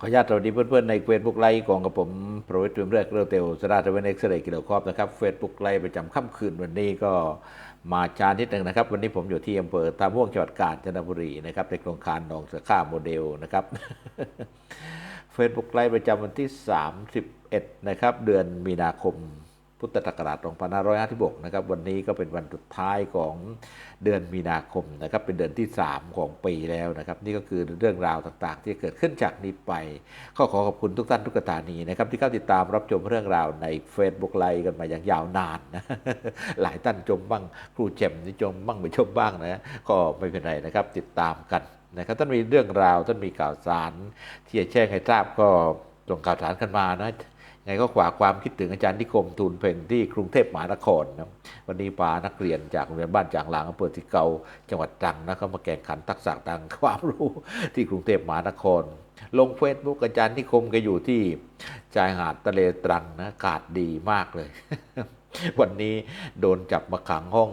ขออนุญาตสวัสดีเพื่อนๆในเฟซบุ๊กไลฟ์ของกับผมโปรวิทย์เรือกเรือเตลสราชเวนเอ็กซ์เรย์กิโลครอบนะครับเฟซบุ๊กไลฟ์ประจำค่ำคืนวันนี้ก็มาชานิดหนึ่งนะครับ วันนี้ผมอยู่ที่อำเภอตาม่วงจังหวัดกาญจนบุรีนะครับในโครงการหนองเสือข้าโมเดลนะครับเฟซบุ๊กไลฟ์ประจำวันที่ 31 นะครับ เดือนมีนาคม พุทธศักราช2556นะครับวันนี้ก็เป็นวันสุดท้ายของเดือนมีนาคมนะครับเป็นเดือนที่ 3 ของปีแล้วนะครับ นี่ก็คือเรื่องราวต่างๆ ที่เกิดขึ้นจากนี้ไป ก็ขอขอบคุณทุกท่านทุกสถานีนะครับที่เข้าติดตามรับชมเรื่องราวใน Facebook ไลฟ์กันมาอย่างยาวนานนะหลายท่านชมบ้างครูเจมนี่ชมบ้างไม่ชมบ้างนะก็ไม่เป็นไรนะครับติดตามกันนะครับท่านมีเรื่องราวท่านมีข่าวสาร ที่จะแจ้งให้ทราบก็ส่งข่าวสารกันมานะ ไงก็ฝากความคิดถึงอาจารย์นิคมทูลเพ่งที่กรุงเทพมหานครนะวันนี้พานักเรียนจากโรงเรียนบ้านจางหลางอำเภอที่เกาจังหวัดตรังนะเขามาแข่งขันทักษะทางความรู้ที่กรุงเทพมหานคร ลงเฟซบุ๊กอาจารย์นิคมก็อยู่ที่ชายหาดทะเลตรังนะอากาศดีมากเลย วันนี้โดนจับมาขังห้อง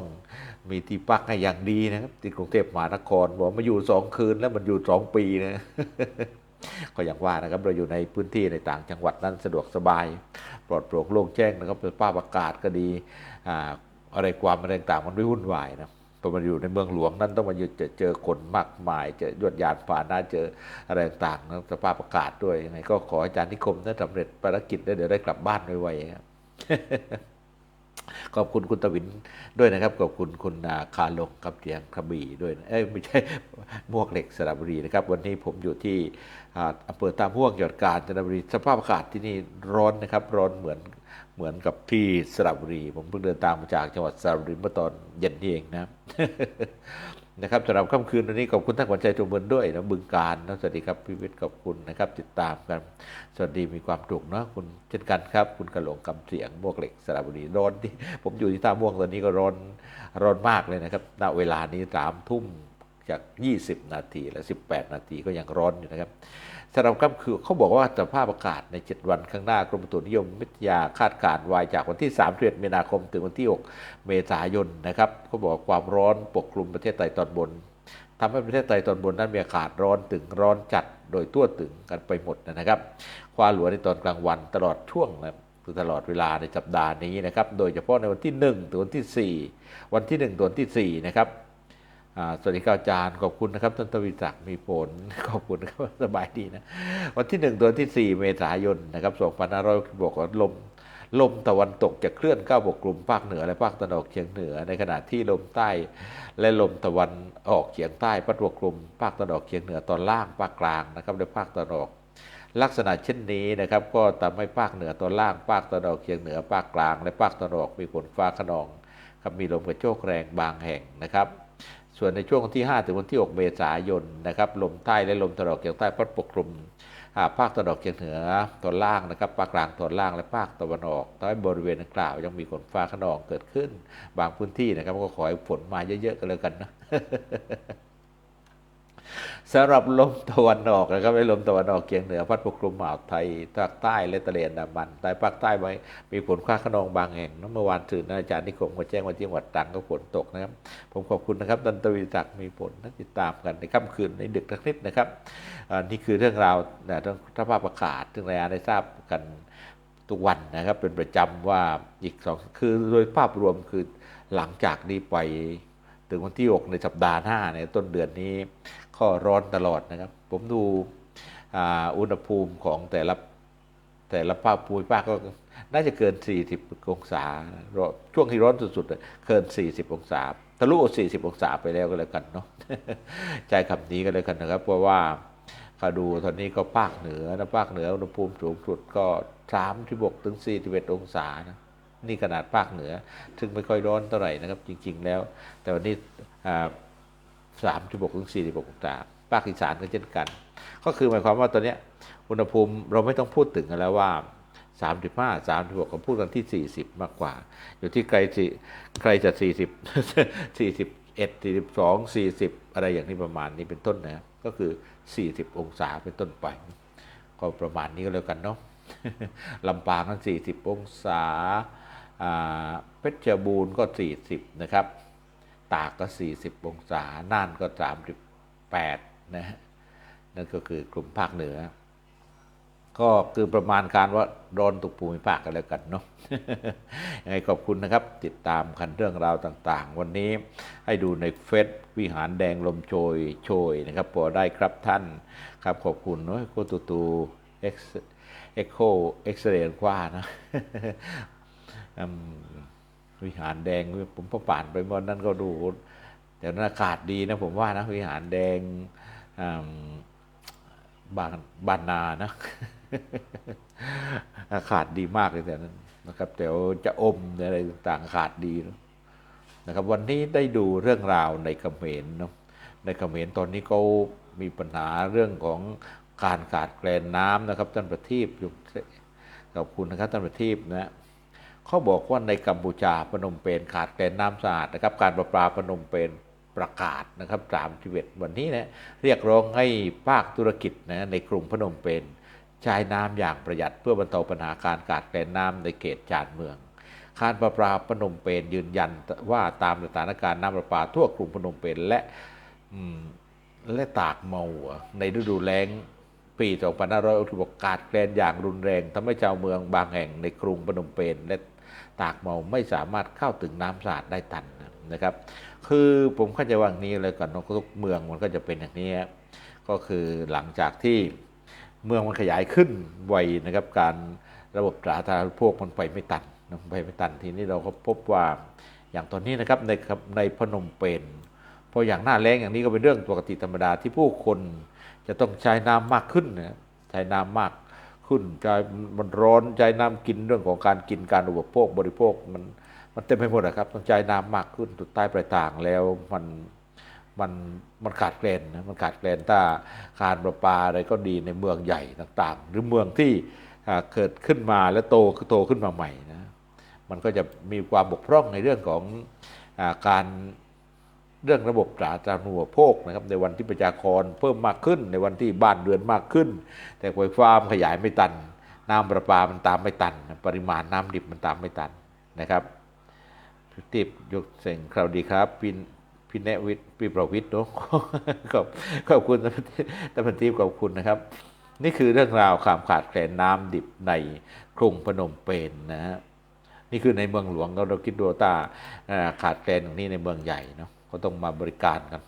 มีที่พักให้อย่างดีนะครับที่กรุงเทพมหานครบอกมาอยู่สองคืนแล้วมันอยู่สองปีนะ ก็อย่างว่านะครับเราอยู่ในพื้นที่ในต่างจังหวัดนั้นสะดวกสบาย ปลอดโปร่งโล่งแจ้งนะครับสภาพอากาศก็ดีอ่าอะไรความอะไรต่างมันไม่วุ่นวายนะพอมาอยู่ในเมืองหลวงนั้นต้องมาเจอเจอคนมากมายเจอยวดยานผ่านหน้าเจออะไรต่างๆนะสภาพอากาศด้วยยังไงก็ขออาจารย์นิคมนั้นสำเร็จภารกิจแล้วเดี๋ยวได้กลับบ้านไวๆครับ ขอบคุณคุณตวินด้วยนะครับขอบคุณคุณอ่าคาลงกับเตียงกระบี่ด้วยเอ้ยไม่ใช่มวกเหล็กสระบุรีนะครับ วันนี้ผมอยู่ที่อำเภอตามห่วงจังหวัดกาญจนบุรีสภาพอากาศที่นี่ร้อนนะครับ ร้อนเหมือนเหมือนกับที่สระบุรี ผมเพิ่งเดินทางมาจากจังหวัดสระบุรีเมื่อตอนเย็นนี่เองนะครับ นะครับสำหรับค่ำคืนวันนี้ขอบคุณท่านขวัญใจจงเบินด้วยนะบึงการนะสวัสดีครับพี่วิทย์ขอบคุณนะครับ ติดตามกัน สวัสดีมีความถูกเนาะคุณเช่นกันครับ คุณกระหลงกำเสียงมวกเหล็กสระบุรีร้อนที่ผมอยู่ที่ท่าม่วงตอนนี้ก็ร้อนร้อนมากเลยนะครับณเวลานี้สามทุ่มจาก 20 นาทีและ 18 นาทีก็ยังร้อนอยู่นะครับ สำหรับค่ำคืนเขาบอกว่าสภาพอากาศใน 7 วันข้างหน้ากรมอุตุนิยมวิทยาคาดการณ์ไว้จากวันที่31มีนาคมถึงวันที่ 6 เมษายนนะครับเขาบอกว่าความร้อนปกคลุมประเทศไทยตอนบนทำให้ประเทศไทยตอนบนนั้นมีอากาศร้อนถึงร้อนจัดโดยทั่วถึงกันไปหมดนะครับควาหลวในตอนกลางวันตลอดช่วงนะคือตลอดเวลาในสัปดาห์นี้นะครับ โดยเฉพาะในวันที่ 1 ถึงวันที่ 4 วันที่1ถึงวันที่4นะครับ สวัสดีครับอาจารย์ขอบคุณนะครับท่านทวีศักดิ์มีผลขอบคุณครับสบายดีนะ วันที่1ถึงวันที่ 4 เมษายนนะครับ2566บอกว่าลมลมตะวันตกจะเคลื่อนเข้าปกกลุ่มภาคเหนือและภาคตะวันออกเฉียงเหนือ ในขณะที่ลมใต้ และลมตะวันออกเฉียงใต้พัดปกกลุ่มภาคตะวันออกเฉียงเหนือตอนล่างภาคกลางนะครับและภาคตะวันออก ลักษณะเช่นนี้นะครับก็ทำให้ภาคเหนือตอนล่างภาคตะวันออกเฉียงเหนือภาคกลาง และภาคตะวันออกมีฝนฟ้าขนองครับมีลมกระโชกแรงบางแห่งนะครับ ส่วนในช่วงวันที่ 5 ถึงวันที่ 6 เมษายนนะครับลมใต้และลมตะวันออกเฉียงใต้พัดปกคลุมภาคตะวันออกเฉียงเหนือตอนล่างนะครับภาคกลางตอนล่างและภาคตะวันออกตอนบริเวณดังกล่าวยังมีฝนฟ้าขนองเกิดขึ้น บางพื้นที่นะครับก็ขอให้ฝนมาเยอะๆกันเลยกันนะ สำหรับลมตะวันออกนะครับในลมตะวันออกเฉียงเหนือพัดปกคลุมอ่าวไทยภาคใต้และทะเลอันดามันใต้ภาคใต้ไว้มีฝนฟ้าขนองบางแห่งนะเมื่อวานสื่ออาจารย์นิคมก็แจ้งว่าที่จังหวัดตรังก็ฝนตกนะครับ ผมขอบคุณนะครับดันตวีศักดิ์มีผลนะติดตามกันในค่ำคืนในดึกทักนิดนะครับอ่านี่คือเรื่องราวนะเรื่องสภาพอากาศซึ่งรายงานได้ทราบกันทุกวันนะครับ เป็นประจำว่าอีกสองคือโดยภาพรวมคือหลังจากนี้ไปถึงวันที่ 6 ในสัปดาห์หน้าในต้นเดือนนี้ ก็ร้อนตลอดนะครับ ผมดูอุณหภูมิของแต่ละแต่ละภาคภูมิภาคก็น่าจะเกิน 40 องศา ช่วงที่ร้อนสุดๆเกิน 40 องศาทะลุ 40 องศาไปแล้วก็แล้วกันเนาะใจคำนี้ก็แล้วกันนะครับ เพราะว่าเขาดูตอนนี้ก็ภาคเหนือนะภาคเหนืออุณหภูมิสูงสุดก็36ถึง41องศานะนี่ขนาดภาคเหนือ ซึ่งไม่ค่อยร้อนเท่าไหร่นะครับ จริง ๆ แล้ว แต่วันนี้ สามสิบหกถึงสี่สิบหกองศาภาคอีสานก็เช่นกัน ก็คือหมายความว่าตอนนี้อุณหภูมิเราไม่ต้องพูดถึงกันแล้วว่าสามสิบห้าสามสิบหกก็พูดกันที่สี่สิบมากกว่า อยู่ที่ใครสิใครจะสี่สิบสี่สิบเอ็ดสิบสองสี่สิบอะไรอย่างนี้ประมาณนี้เป็นต้นนะ ก็คือสี่สิบองศาเป็นต้นไป ก็ประมาณนี้ก็แล้วกันเนาะลำปางก็สี่สิบองศาอ่าเพชรบูรณ์ก็สี่สิบนะครับ ตากก็สี่สิบองศา น่านก็สามสิบแปดนะฮะนั่นก็คือกลุ่มภาคเหนือ ก็คือประมาณการว่าร้อนตุกภูมิภาคกันแล้วกันเนาะยังไงขอบคุณนะครับ ติดตามกันเรื่องราวต่าง ๆ วันนี้ให้ดูในเฟซวิหารแดงลมโชยโชยนะครับพอได้ครับท่านครับขอบคุณเนาะโคตูตูเอ็กซ์เอ็กโคเอ็กซ์เรย์กว่านะ วิหารแดงผมพอผ่านไปเมื่อนั้นก็ดูแต่นั้นอากาศดีนะผมว่านะวิหารแดงบานบานนานะอากาศดีมากเลยแต่นั้นนะครับแต่จะอมอะไรต่างๆอากาศดีนะครับ วันนี้ได้ดูเรื่องราวในเขมรเนาะในเขมรตอนนี้ก็มีปัญหาเรื่องของการขาดแคลนน้ำนะครับท่านประทีปอยู่ขอบคุณนะครับท่านประทีปนะ เขาบอกว่าในกัมพูชาพนมเปญขาดแคลนน้ำสะอาดนะครับ การประปาพนมเปญประกาศนะครับสามชีวิตวันนี้นะเรียกร้องให้ภาคธุรกิจนะในกรุงพนมเปญใช้น้ำอย่างประหยัดเพื่อบรรเทาปัญหาการขาดแคลนน้ำในเขตชานเมืองการประปาพนมเปญยืนยันว่าตามสถานการณ์น้ำประปาทั่วกรุงพนมเปญและและตากเมาในฤดูแล้งปี 2566ขาดแคลนอย่างรุนแรงทำให้ชาวเมืองบางแห่งในกรุงพนมเปญและ ตากเมาไม่สามารถเข้าถึงน้ำสะอาดได้ทันนะครับ คือผมเข้าใจว่างนี้เลยก่อนนอะทุกเมืองมันก็จะเป็นอย่างนี้ก็คือหลังจากที่เมืองมันขยายขึ้นไวนะครับ การระบบสาธารณูปโภคมันไปไม่ตันไปไม่ตันทีนี้เราก็พบว่าอย่างตอนนี้นะครับในในพนมเปญพออย่างหน้าแล้งอย่างนี้ก็เป็นเรื่องปกติธรรมดาที่ผู้คนจะต้องใช้น้ำมากขึ้นนะใช้น้ำมาก ขึ้นใช้มันร้อนใช้น้ำกินเรื่องของการกินการอุปโภคบริโภคมันมันเต็มไปหมดอะครับต้องใช้น้ำมากขึ้นสุดใต้ปลายทางแล้วมันมันมันขาดแคลนนะมันขาดแคลนถ้าการประปาอะไรก็ดีในเมืองใหญ่ต่าง ๆ หรือเมืองที่เกิดขึ้นมาแล้วโตโตขึ้นมาใหม่นะมันก็จะมีความบกพร่องในเรื่องของอการ เรื่องระบบสาธารณูปโภคนะครับในวันที่ประชากรเพิ่มมากขึ้น ในวันที่บ้านเรือนมากขึ้น แต่ไฟฟ้ามขยายไม่ตัน น้ำประปามันตามไม่ตัน ปริมาณน้ำดิบมันตามไม่ตันนะครับพี่ติบยกเสียงคราวดีครับพี่พี่แนวิทย์พี่ประวิทย์เนาะขอบขอบคุณท่านพันทิพย์ขอบคุณนะครับ นี่คือเรื่องราวความขาดแคลนน้ำดิบในกรุงพนมเปญนะฮะนี่คือในเมืองหลวงเราเราคิดดูตาขาดแคลนอย่างนี้ในเมืองใหญ่เนาะ ก็ต้องมาบริการกัน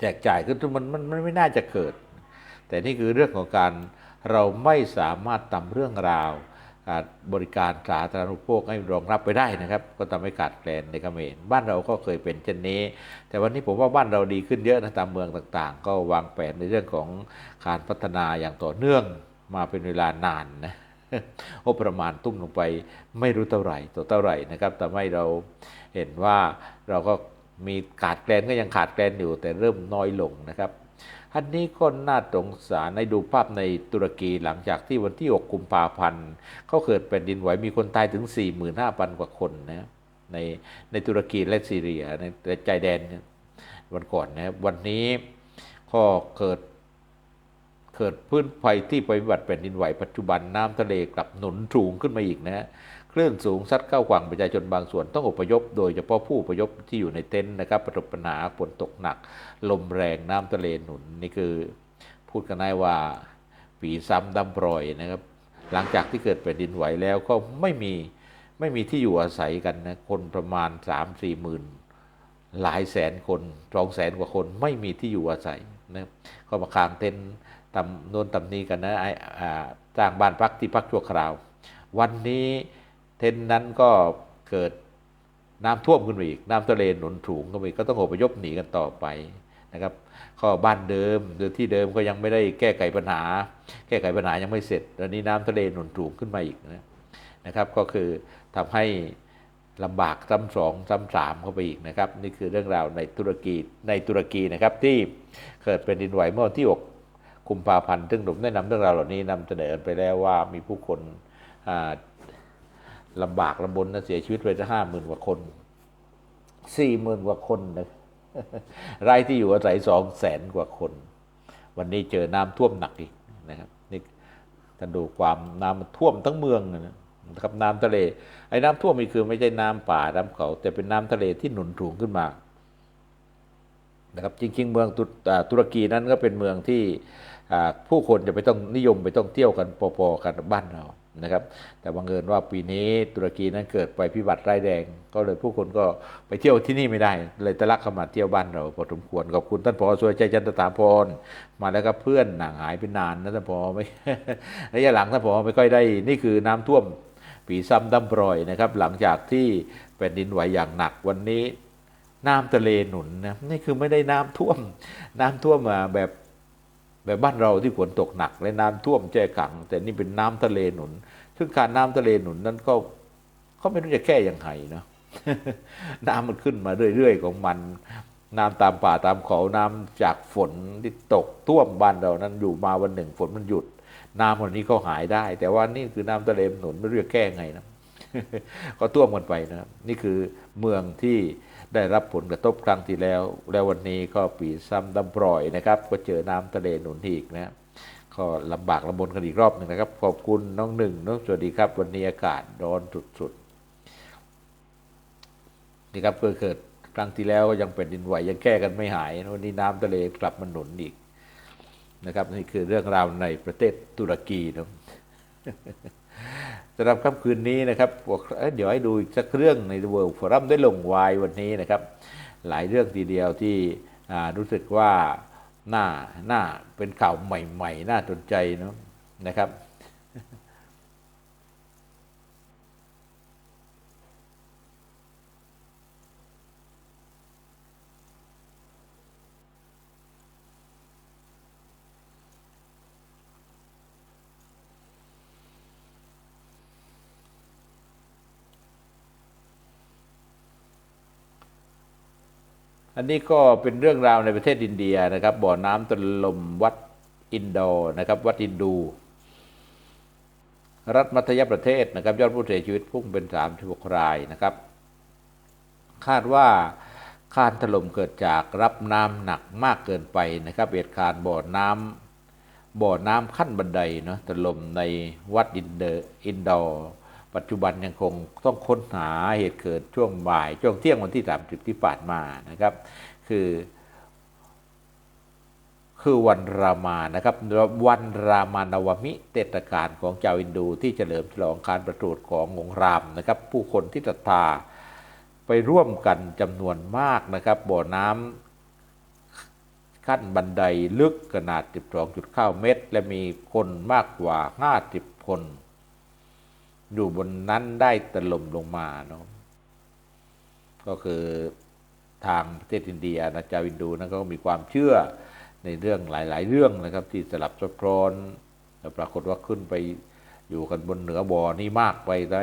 แจกจ่ายคือมันมันมันไม่น่าจะเกิด แต่นี่คือเรื่องของการเราไม่สามารถทำเรื่องราวบริการสาธารณูปโภคให้รองรับไปได้นะครับ ก็ทำให้ขาดแคลนในเขมรบ้านเราก็เคยเป็นเช่นนี้ แต่วันนี้ผมว่าบ้านเราดีขึ้นเยอะนะตามเมืองต่างๆ ก็วางแผนในเรื่องของการพัฒนาอย่างต่อเนื่องมาเป็นเวลานานนะงบประมาณตุ้มลงไปไม่รู้เท่าไหร่ตัวเท่าไหร่นะครับทำให้เราเห็นว่าเราก็ มีขาดแคลนก็ยังขาดแคลนอยู่แต่เริ่มน้อยลงนะครับอันนี้ก็น่าสงสารในดูภาพในตุรกีหลังจากที่วันที่ 6 กุมภาพันธ์เขาเกิดแผ่นดินไหวมีคนตายถึง 45,000 กว่าคนนะในในตุรกีและซีเรียในใจแดนวันก่อนนะวันนี้ก็เกิดเกิดพื้นภัยที่ภัยพิบัติแผ่นดินไหวปัจจุบันน้ำทะเลกลับหนุนสูงขึ้นมาอีกนะ คลื่นสูงซัดเข้าฝั่งประชาชนบางส่วนต้องอพยพ โดยเฉพาะผู้อพยพที่อยู่ในเต็นท์นะครับประสบปัญหาฝนตกหนัก ลมแรงน้ำทะเลหนุนนี่คือพูดกันได้ว่าปีซ้ำดำปล่อยนะครับ หลังจากที่เกิดแผ่นดินไหวแล้วก็ไม่มีไม่มีที่อยู่อาศัยกันนะคนประมาณ3ามสี่หมื่นหลายแสนคนสองแสนกว่าคนไม่มีที่อยู่อาศัยนะครับก็มาคางเต็นท์ตำโน่นตำนี้กันนะไอ้จ้างบ้านพักที่พักชั่วคราว วันนี้ เต็นท์นั้นก็เกิดน้ำท่วมขึ้นมาอีก น้ำทะเลหนุนสูงก็มีก็ต้องอพยพหนีกันต่อไปนะครับก็บ้านเดิมหรือที่เดิมก็ยังไม่ได้แก้ไขปัญหา แก้ไขปัญหายังไม่เสร็จตอนนี้น้ำทะเลหนุนสูงขึ้นมาอีกนะนะครับก็คือทำให้ลำบากซ้ำสองซ้ำสามเข้าไปอีกนะครับ นี่คือเรื่องราวในตุรกีในตุรกีนะครับที่เกิดเป็นดินไหวเมื่อวันที่ 6 กุมภาพันธ์ซึ่งผมได้นำเรื่องราวเหล่านี้นำเสนอไปแล้วว่ามีผู้คนอ่า ลำบากลำบนนะเสียชีวิตไปจะห้าหมื่นกว่าคนสี่หมื่นกว่าคนนะไรที่อยู่อาศัยสองแสนกว่าคน วันนี้เจอน้ำท่วมหนักอีกนะครับนี่ท่านดูความน้ำท่วมทั้งเมืองนะครับน้ำทะเลไอ้น้ำท่วมนี่คือไม่ใช่น้ำป่าน้ำเขา แต่เป็นน้ำทะเลที่หนุนสูงขึ้นมานะครับจริง ๆ เมืองตุรกีนั้นก็เป็นเมืองที่ผู้คนจะไปต้องนิยมไปต้องเที่ยวกันพอๆกันบ้านเรา นะครับ แต่บังเอิญว่าปีนี้ตุรกีนั้นเกิดไปพิบัติร้ายแรงก็เลยผู้คนก็ไปเที่ยวที่นี่ไม่ได้ เลยตะลักเข้ามาเที่ยวบ้านเราพอสมควรขอบคุณท่านผอสวยใจจันทตาพรมาแล้วก็เพื่อนห่างหายไปนานนะท่านผอไม่ระยะหลังท่านผอไม่ค่อยได้ นี่คือน้ำท่วมปีซ้ำดำปรอยนะครับ หลังจากที่แผ่นดินไหวอย่างหนักวันนี้น้ำทะเลหนุนนะนี่คือไม่ได้น้ำท่วม น้ำท่วมมาแบบ แบบบ้านเราที่ฝนตกหนักและน้ำท่วมแจขัง แต่นี่เป็นน้ำทะเลหนุน ซึ่งการน้ำทะเลหนุนนั้นก็เขาไม่รู้จะแก้ยังไงเนาะน้ำมันขึ้นมาเรื่อยๆของมัน น้ำตามป่าตามเขาน้ำจากฝนที่ตกท่วมบ้านเรานั้นอยู่มาวันหนึ่งฝนมันหยุด น้ำวันนี้ก็หายได้ แต่ว่านี่คือน้ำทะเลหนุนไม่รู้จะแก้ไงนะก็ท่วมกันไปนะนี่คือเมืองที่ ได้รับผลกระทบครั้งที่แล้ว แล้ววันนี้ก็ปีซ้ำดำปล่อยนะครับ ก็เจอน้ำทะเลหนุนอีกนะก็ลำบากลำบนกันอีกรอบหนึ่งนะครับ ขอบคุณน้องหนึ่งน้องสวัสดีครับ วันนี้อากาศร้อนสุดๆนี่ครับเก็เกิดครั้งที่แล้วก็ยังเป็นดินไหวยังแก้กันไม่หายวันนี้น้ำทะเลกลับมาหนุนอีกนะครับ นี่คือเรื่องราวในประเทศตุรกีนะ สำหรับค่ำคืนนี้นะครับเดี๋ยวให้ดูอีกสักเรื่องในเวิร์ d ฟอรัมได้ลงวายวันนี้นะครับ หลายเรื่องทีเดียวที่รู้สึกว่าน่าน่าเป็นข่าวใหม่ ๆ น่าสนใจเนาะนะครับ อันนี้ก็เป็นเรื่องราวในประเทศอินเดียนะครับ บ่อน้ำตะลมวัดอินโดนะครับ วัดอินดู รัฐมัธยประเทศนะครับ ยอดผู้เสียชีวิตพุ่งเป็น36รายนะครับ คาดว่าคานถล่มเกิดจากรับน้ำหนักมากเกินไปนะครับเหตุการณ์บ่อน้ำบ่อน้ำขั้นบันไดเนาะถล่มในวัดอินเดอร์อินดอร์ ปัจจุบันยังคงต้องค้นหาเหตุเกิดช่วงบ่าย ช่วงเที่ยงวันที่30ที่ผ่านมานะครับ คือ คือวันรามานะครับ วันรามานวมิเทศกาลของชาวอินดูที่เฉลิมฉลองการประสูติขององค์รามนะครับ ผู้คนที่ศรัทธาไปร่วมกันจำนวนมากนะครับ บ่อน้ำขั้นบันไดลึกขนาด 12.9 เมตร และมีคนมากกว่า 50 คน อยู่บนนั้นได้ตล่มลงมาเนาะก็คือทางประเทศอินเดียนะชาวินดูนั้นก็มีความเชื่อในเรื่องหลาย ๆ เรื่องนะครับ ที่สลับซับซ้อนแต่ปรากฏว่าขึ้นไปอยู่กันบนเหนือบ่อนี่มากไปได้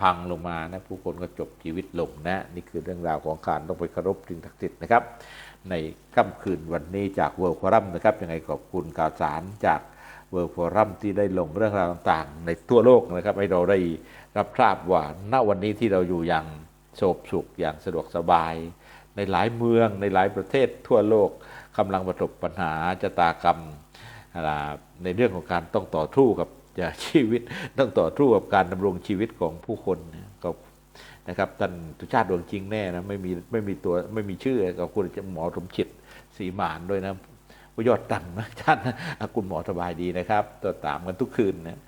พังลงมานะผู้คนก็จบชีวิตลงนะ นี่คือเรื่องราวของการต้องไปเคารพสิ่งศักดิ์สิทธิ์นะครับ ในค่ำคืนวันนี้จากเวิร์ฟอรัมนะครับยังไงขอบคุณข่าวสารจาก เวิร์ฟอรัมที่ได้ลงเรื่องราวต่างๆ ในทั่วโลกนะครับ ให้เราได้รับทราบว่าณวันนี้ที่เราอยู่อย่างโศกสุขอย่างสะดวกสบาย ในหลายเมืองในหลายประเทศทั่วโลกกำลังประสบปัญหาชะตากรรมในเรื่องของการต้องต่อสู้กับชีวิตต้องต่อสู้กับการดำรงชีวิตของผู้คนนะก็นะครับท่านตุชาติดวงจริงแน่นะไม่มีไม่มีตัวไม่มีชื่อกับคุณหมอสมจิตศรีมานด้วยนะ พยอดตังนะท่านคุณหมอสบายดีนะครับตัวตามกันทุกคืนนะ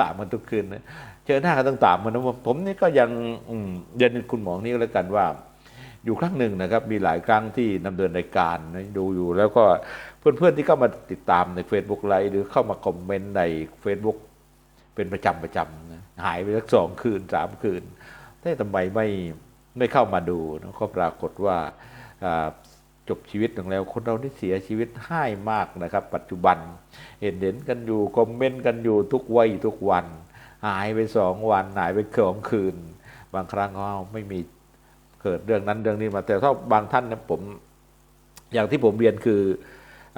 ตามกันทุกคืนนะเจอหน้าก็ต้องตามกันนะผมนี่ก็ยังอืมเรียนคุณหมอนี่ก็แล้วกันว่า อยู่ครั้งหนึ่งนะครับ มีหลายครั้งที่นำเดินรายการนะดูอยู่แล้วก็เพื่อนๆที่เข้ามาติดตามใน Facebook ไลฟ์หรือเข้ามาคอมเมนต์ใน Facebook เป็นประจำประจำนะหายไปสักสองคืนสามคืนแต่ทำไมไม่ไม่เข้ามาดูนะก็ปรากฏว่า จบชีวิตลงแล้วคนเราที่เสียชีวิตให้มากนะครับ ปัจจุบันเห็นเห็นกันอยู่คอมเมนต์กันอยู่ทุกวัยทุกวัน หายไปสองวันหายไปสองคืน บางครั้งก็ไม่มีเกิดเรื่องนั้นเรื่องนี้มา แต่ถ้าบางท่านเนี่ยผม อย่างที่ผมเรียนคือ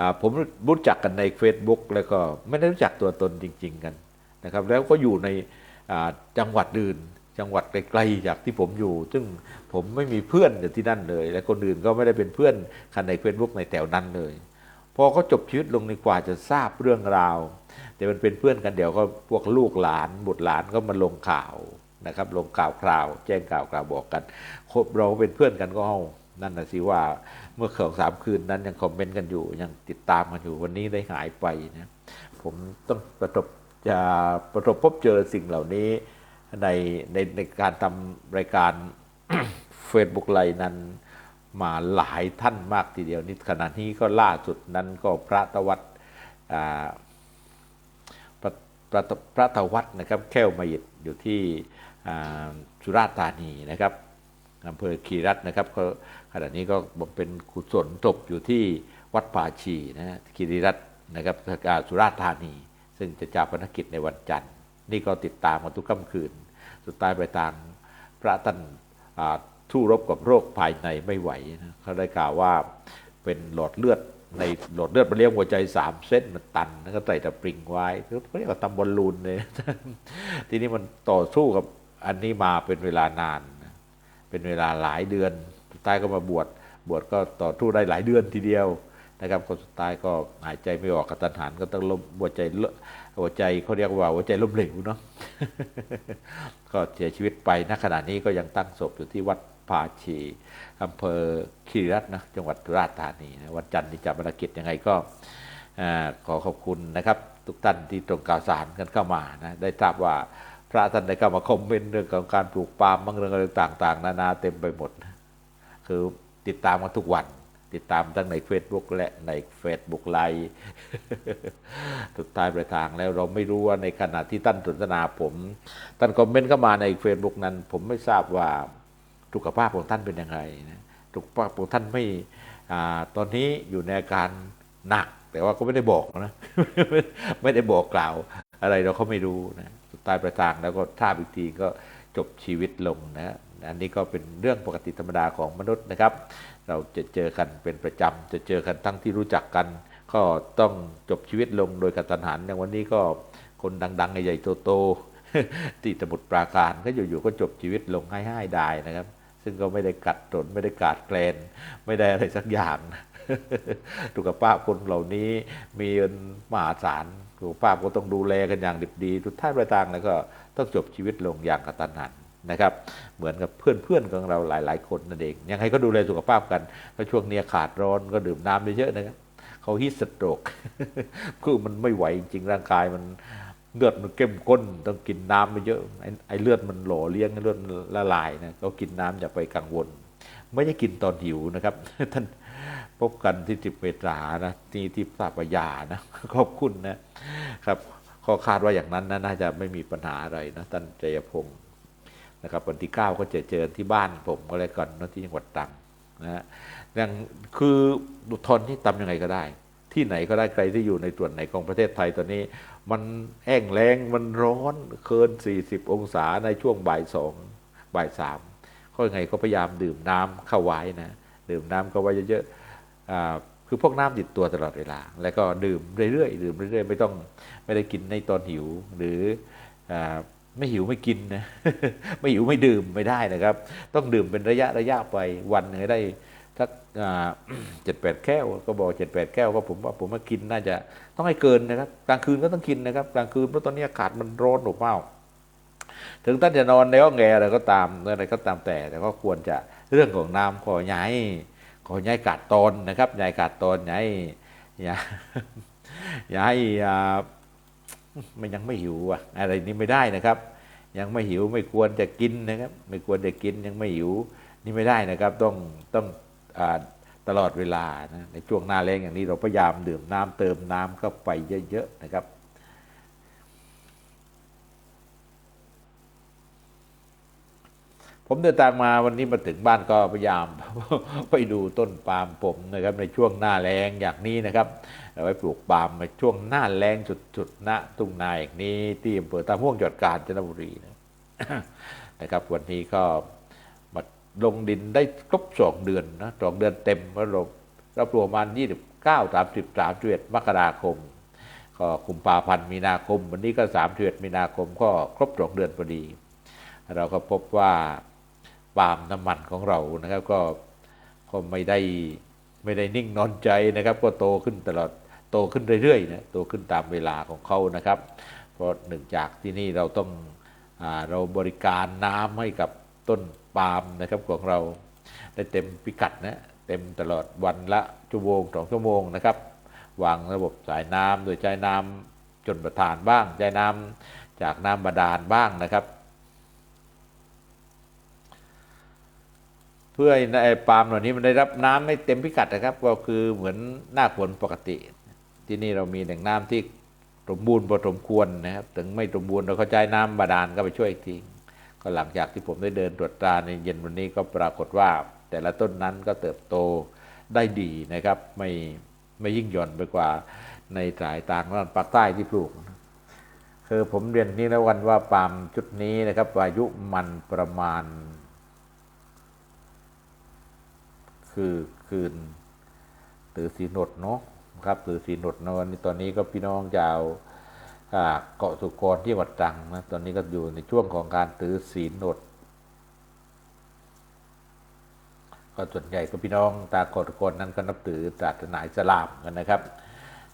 อผมรู้จักกันใน Facebook แล้วก็ไม่ได้รู้จักตัวตนจริง ๆ กันนะครับ แล้วก็อยู่ในจังหวัดอื่น จังหวัดไกลๆจากที่ผมอยู่ ซึ่งผมไม่มีเพื่อนอยู่ที่นั่นเลย และคนอื่นก็ไม่ได้เป็นเพื่อนกันใน Facebook ในแถวนั้นเลยพอเขาจบชีวิตลงในกว่าจะทราบเรื่องราว แต่มันเป็นเพื่อนกันเดี๋ยวก็พวกลูกหลานบุตรหลานก็มาลงข่าวนะครับลงข่าวคราว แจ้งข่าวคราวบอกกันคบเราเป็นเพื่อนกันก็เอานั่นนะสิว่าเมื่อสองสามคืนนั้นยังคอมเมนต์กันอยู่ ยังติดตามกันอยู่วันนี้ได้หายไปนะผมต้องประสบจะประสบพบเจอสิ่งเหล่านี้ ในในในการทำรายการ Facebook ไลน์นั้นมาหลายท่านมากทีเดียวนี่ขณะนี้ก็ล่าสุดนั้นก็พระตวัดพระพระพระตวัดนะครับแก้วมยิดอยู่ที่สุราษฎร์ธานีนะครับอำเภอคีรัตนะครับก็ขณะนี้ก็เป็นกุศลศพอยู่ที่วัดป่าชีนะคีรีรัตนะครับสุราษฎร์ธานี ซึ่งจะจาปนกิจในวันจันทร์ นี่ก็ติดตามมาทุกค่ำคืน สุดท้ายไปทางพระท่านอ่าสู้รบกับโรคภายในไม่ไหวนะเขาได้กล่าวว่าเป็นหลอดเลือดในหลอดเลือดมันเลี้ยงหัวใจสามเส้นมันตันแล้วก็ใส่ตะปริงไว้เขาเรียกว่าตำบอลลูนเลย ทีนี้มันต่อสู้กับอันนี้มาเป็นเวลานาน เป็นเวลาหลายเดือนสุดท้ายก็มาบวชบวชก็ต่อสู้ได้หลายเดือนทีเดียวนะครับคนสุดท้ายก็หายใจไม่ออกกระตันหันก็ต้องล้มหัวใจเลอะ หัวใจเขาเรียกว่าหัวใจล้มเหลวเนาะก็เสียชีวิตไปณขณะนี้ก็ยังตั้งศพอยู่ที่วัดภาชีอำเภอคีรัตนะจังหวัดราษฎร์ธานีนะวันจันทร์ที่จะภารกิจยังไงก็ขอขอบคุณนะครับ ทุกท่านที่ตรงข่าวสารกันเข้ามานะได้ทราบว่าพระท่านได้เข้ามาคอมเมนต์เรื่องของการปลูกปาล์มบางเรื่องอะไรต่าง ๆ นานาเต็มไปหมด คือติดตามกันทุกวัน ติดตามทั้งใน Facebook และใน Facebook ไลน์สุดท้ายปลายทางแล้วเราไม่รู้ว่าในขณะที่ท่านสนทนาผม ท่านคอมเมนต์เข้ามาใน Facebook นั้น ผมไม่ทราบว่าสุขภาพของท่านเป็นยังไงนะสุขภาพของท่านไม่อตอนนี้อยู่ในอาการหนัก แต่ว่าก็ไม่ได้บอกนะไม่ได้บอกกล่าว อะไรเราเขาไม่รู้นะสุดท้ายปลายทางแล้วก็ทราบอีกทีก็จบชีวิตลงนะอันนี้ก็เป็นเรื่องปกติธรรมดาของมนุษย์นะครับ เราจะเจอกันเป็นประจำ จะเจอกันทั้งที่รู้จักกัน ก็ต้องจบชีวิตลงโดยกระตันหันอย่างวันนี้ก็คนดังๆใหญ่ๆโตๆที่สมุทรปราการก็อยู่ๆก็จบชีวิตลงง่ายๆได้นะครับ ซึ่งก็ไม่ได้กัดตนไม่ได้กาดแกลน ไม่ได้อะไรสักอย่างสุขภาพคนเหล่านี้มีเงินมหาศาลสุขภาพก็ต้องดูแลกันอย่างดิบดีทุกท่ายประทางแล้วก็ต้องจบชีวิตลงอย่างกระตันหัน นะครับเหมือนกับเพื่อนๆของเราหลาย ๆ คนนั่นเอง ยังไงก็ดูแลสุขภาพกันแล้วช่วงนี้ขาดร้อนก็ดื่มน้ำเยอะๆนะครับเขาฮิตสโตรกคือมันไม่ไหวจริงๆร่างกายมันเลือดมันเข้มข้นต้องกินน้ำไปเยอะไอ้เลือดมันหล่อเลี้ยงเลือดละลายนะก็กินน้ำอย่าไปกังวล ไม่ได้กินตอนหิวนะครับ ท่านพบกันที่จิบเมตรานะที่ที่ทราบปัญญานะขอบคุณนะครับ ข้อคาดว่าอย่างนั้นนะน่าจะไม่มีปัญหาอะไรนะท่านเจยพงศ์ นะครับวันที่เก้าก็จะเจอที่บ้านผมก็เลยก่อนนะที่จังหวัดตรังนะฮะยังคือทนที่ทำยังไงก็ได้ ที่ไหนก็ได้ใครที่อยู่ในส่วนไหนของประเทศไทยตอนนี้ มันแห้งแล้งมันร้อนเกิน 40 องศาในช่วงบ่ายสองบ่ายสามก็ยังไงก็พยายามดื่มน้ำเข้าไว้นะดื่มน้ำเข้าไว้เยอะๆคือพวกน้ำติดตัวตลอดเวลา แล้วก็ดื่มเรื่อยๆดื่มเรื่อยๆ ไม่ต้องไม่ได้กินในตอนหิวหรืออ่า ไม่หิวไม่กินนะไม่หิวไม่ดื่มไม่ได้นะครับ ต้องดื่มเป็นระยะระยะไปวันหนึงได้สักเจ็ดแปดแก้วก็บอกเจ็ดแปดแก้วก็ผมว่าผมมากินน่าจะต้องให้เกินนะครับกลางคืนก็ต้องกินนะครับกลางคืนเพราะตอนนี้อากาศมันร้อนอบอ้าวถึงท่านจะนอนในห้องแอร์อะไรก็ตามอะไรก็ตามแต่แต่ก็ควรจะเรื่องของน้ำขอย้ายขอย้ายกาดตอนนะครับย้ายกาดตอนย้ายย้ายย้ายอ่า มันยังไม่หิวอะอะไรนี้ไม่ได้นะครับ ยังไม่หิวไม่ควรจะกินนะครับ ไม่ควรจะกินยังไม่หิวนี่ไม่ได้นะครับ ต้องต้องอตลอดเวลานะในช่วงหน้าแล้งอย่างนี้เราพยายามดื่มน้ำเติมน้ำเข้าไปเยอะๆนะครับผมเดินทางมาวันนี้มาถึงบ้านก็พยายามไปดูต้นปาล์มผมนะครับในช่วงหน้าแล้งอย่างนี้นะครับ เอาไว้ปลูกปาล์มในช่วงหน้าแล้งจุดๆณทุ่งนาอย่างนี้ที่อำเภอตาม่วงจังหวัดกาญจนบุรีนะนะครับวันนี้ก็มาลงดินได้ครบสองเดือนนะสองเดือนเต็มว่าเราเราปลูกประมาณยี่สิบเก้าสามสิบสามสิบเอ็ดมกราคม ก็คุมปาพันธ์มีนาคม วันนี้ก็สามสิบเอ็ดมีนาคมก็ครบสองเดือนพอดี เราก็พบว่าปาล์มน้ำมันของเรานะครับก็ก็ไม่ได้ไม่ได้นิ่งนอนใจนะครับ ก็โตขึ้นตลอด โตขึ้นเรื่อยๆนะโตขึ้นตามเวลาของเขานะครับ เพราะหนึ่งจากที่นี่เราต้องอเราบริการน้ำให้กับต้นปาล์มนะครับของเราได้เต็มพิกัดนะเต็มตลอดวันละชั่วโมงสองชั่วโมงนะครับ วางระบบสายน้ำโดยใช้น้ำจนประทานบ้างใช้น้ำจากน้ำบาดาลบ้างนะครับ เพื่อให้ปาล์มเหล่านี้มันได้รับน้ำไม่เต็มพิกัดนะครับ ก็คือเหมือนหน้าฝนปกติ ที่นี่เรามีแหล่งน้ำที่สมบูรณ์พอสมควรนะครับ ถึงไม่สมบูรณ์เราก็ใช้น้ำบาดาลก็ไปช่วยอีกทีก็หลังจากที่ผมได้เดินตรวจตราในเย็นวันนี้ก็ปรากฏว่า แต่ละต้นนั้นก็เติบโตได้ดีนะครับ ไม่ไม่ยิ่งหย่อนไปกว่าในสายต่างด้านภาคใต้ที่ปลูก คือผมเรียนนี้แล้ววันว่าปาล์มชุดนี้นะครับ อายุมันประมาณ คือคืนตือสีหนดเนาะ ครับตือสีหนดนะวันนี้ตอนนี้ก็พี่น้องชาวอ่าเกาะสุกรที่วัดตรังนะตอนนี้ก็อยู่ในช่วงของการตือศีลหนดก็ส่วนใหญ่ก็พี่น้องตาเกาะสุกรนั้นก็นับถือศาสนาอิสลามกันนะครับ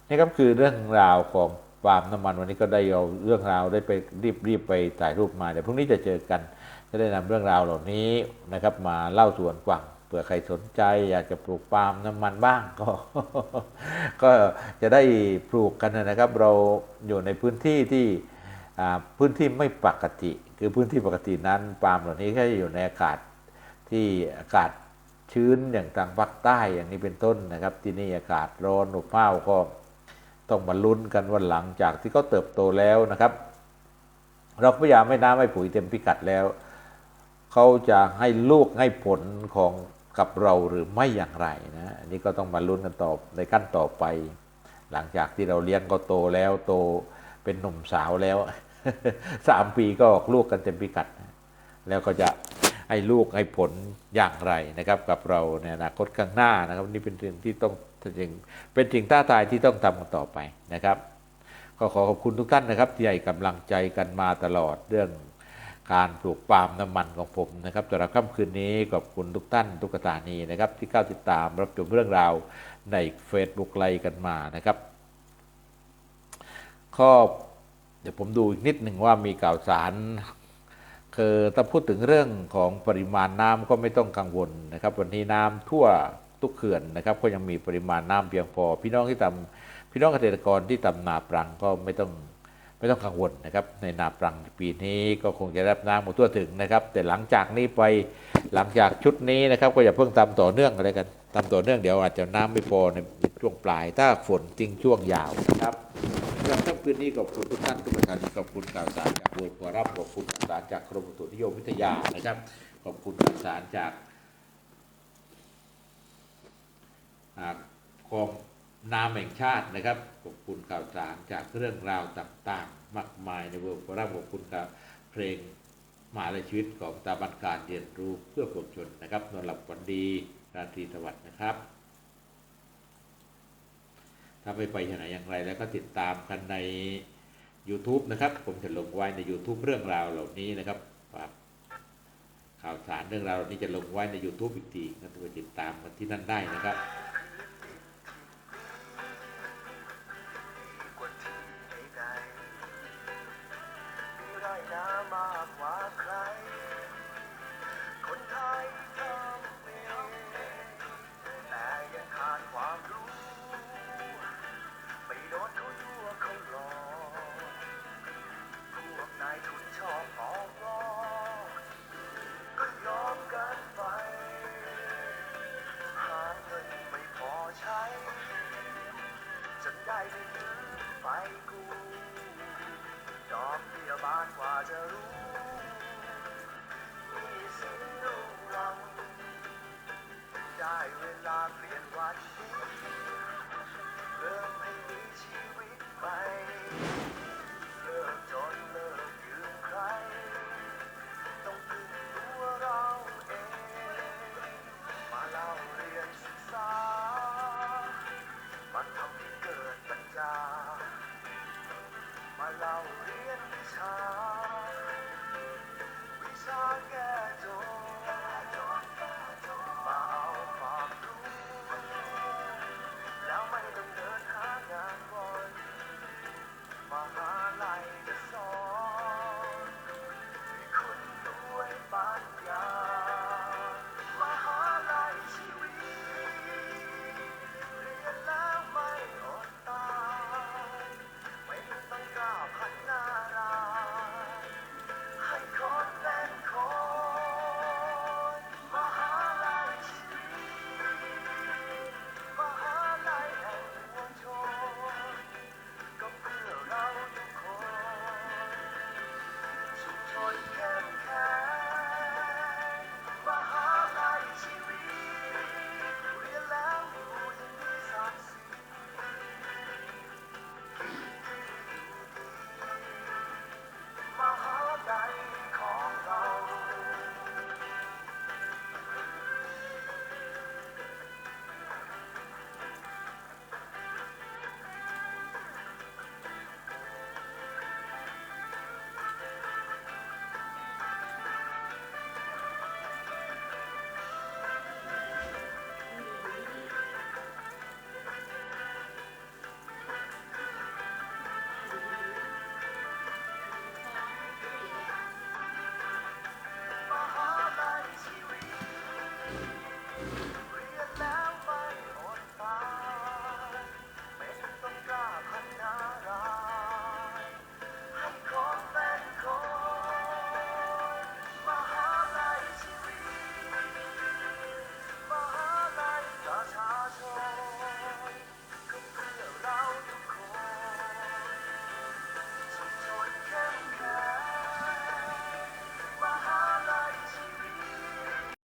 นี่ครับคือเรื่องราวของปาล์มน้ำมันวันนี้ก็ได้เอาเรื่องราวได้ไปรีบรีบไปถ่ายรูปมาเดี๋ยวพรุ่งนี้จะเจอกัน จะได้นำเรื่องราวเหล่านี้นะครับมาเล่าส่วนกว้าง เผื่อใครสนใจอยากจะปลูกปาล์มน้ำมันบ้างก็ ก็จะได้ปลูกกันนะครับ เราอยู่ในพื้นที่ที่อ่าพื้นที่ไม่ปกติ คือพื้นที่ปกตินั้นปาล์มเหล่านี้แค่อยู่ในอากาศที่อากาศชื้นอย่างทางภาคใต้อย่างนี้เป็นต้นนะครับ ที่นี่อากาศร้อนอบอ้าวก็ต้องมาลุ้นกันว่าหลังจากที่เขาเติบโตแล้วนะครับ เราพยายามไม่น้ำไม่ปุ๋ยเต็มพิกัดแล้ว เขาจะให้ลูกให้ผลของ กับเราหรือไม่อย่างไรนะอันนี้ก็ต้องมาลุ้นกันต่อในขั้นต่อไป หลังจากที่เราเลี้ยงก็โตแล้วโตเป็นหนุ่มสาวแล้วสามปีก็ออกลูกกันเต็มพิกัด แล้วก็จะให้ลูกให้ผลอย่างไรนะครับ กับเราในอนาคตข้างหน้านะครับนี่เป็นสิ่งที่ต้องจริงเป็นสิ่งท้าทายที่ต้องทำกันต่อไปนะครับ ก็ขอขอบคุณทุกท่านนะครับที่ให้กำลังใจกันมาตลอดเรื่อง การปลูกปาล์มน้ำมันของผมนะครับสำหรับค่ำคืนนี้ขอบคุณทุกท่านทุกสถานีนะครับ ที่เข้าติดตามรับชมเรื่องราวใน Facebook ไลฟ์กันมานะครับก็เดี๋ยวผมดูอีกนิดหนึ่งว่ามีข่าวสารคือถ้าพูดถึงเรื่องของปริมาณน้ำก็ไม่ต้องกังวลนะครับ วันนี้น้ำทั่วทุกเขื่อนนะครับ ก็ยังมีปริมาณน้ำเพียงพอ พี่น้องที่ทำพี่น้องเกษตรกรที่ทำนาปรังก็ไม่ต้อง ไม่ต้องกังวลนะครับ ในนาปรังปีนี้ก็คงจะได้รับน้ำหมดทั่วถึงนะครับ แต่หลังจากนี้ไปหลังจากชุดนี้นะครับ ก็อย่าเพิ่งทำต่อเนื่องอะไรกันทำต่อเนื่องเดี๋ยวอาจจะน้ำไม่พอในช่วงปลาย ถ้าฝนจริงช่วงยาวนะครับสำหรับค่ำคืนนี้ขอบคุณทุกท่านทุกท่านขอบคุณข่าวสารจากบวขอรับขอบคุณข่าวสารจากกรมอุตุนิยมวิทยานะครับ ขอบคุณข่าวสารจากกอง น้ำแห่งชาตินะครับขอบคุณข่าวสารจากเรื่องราวต่างๆ มากมายในบวขอรับขอบคุณกับเพลงมาลยชีวิตของตาบันการเรียนรู้เพื่อปวงชนนะครับนอนหลับฝันดีราตรีสวัสดิ์นะครับ ถ้าไม่ไปที่ไหนอย่างไรแล้วก็ติดตามกันใน YouTube นะครับ ผมจะลงไว้ใน YouTube เรื่องราวเหล่านี้นะครับข่าวสารเรื่องราวเหล่านี้จะลงไว้ใน YouTube อีกทีก็ไปติดตามกันที่นั่นได้นะครับ เวลาเปลี่ยนวันนี้เริ่มให้มีชีวิตใหม่เลิกจนเลิกยืมใคร ต้องพึ่งตัวเราเอง มาเล่าเรียนศึกษามันทำให้เกิดปัญญา มาเล่าเรียนวิชาวิชาแก้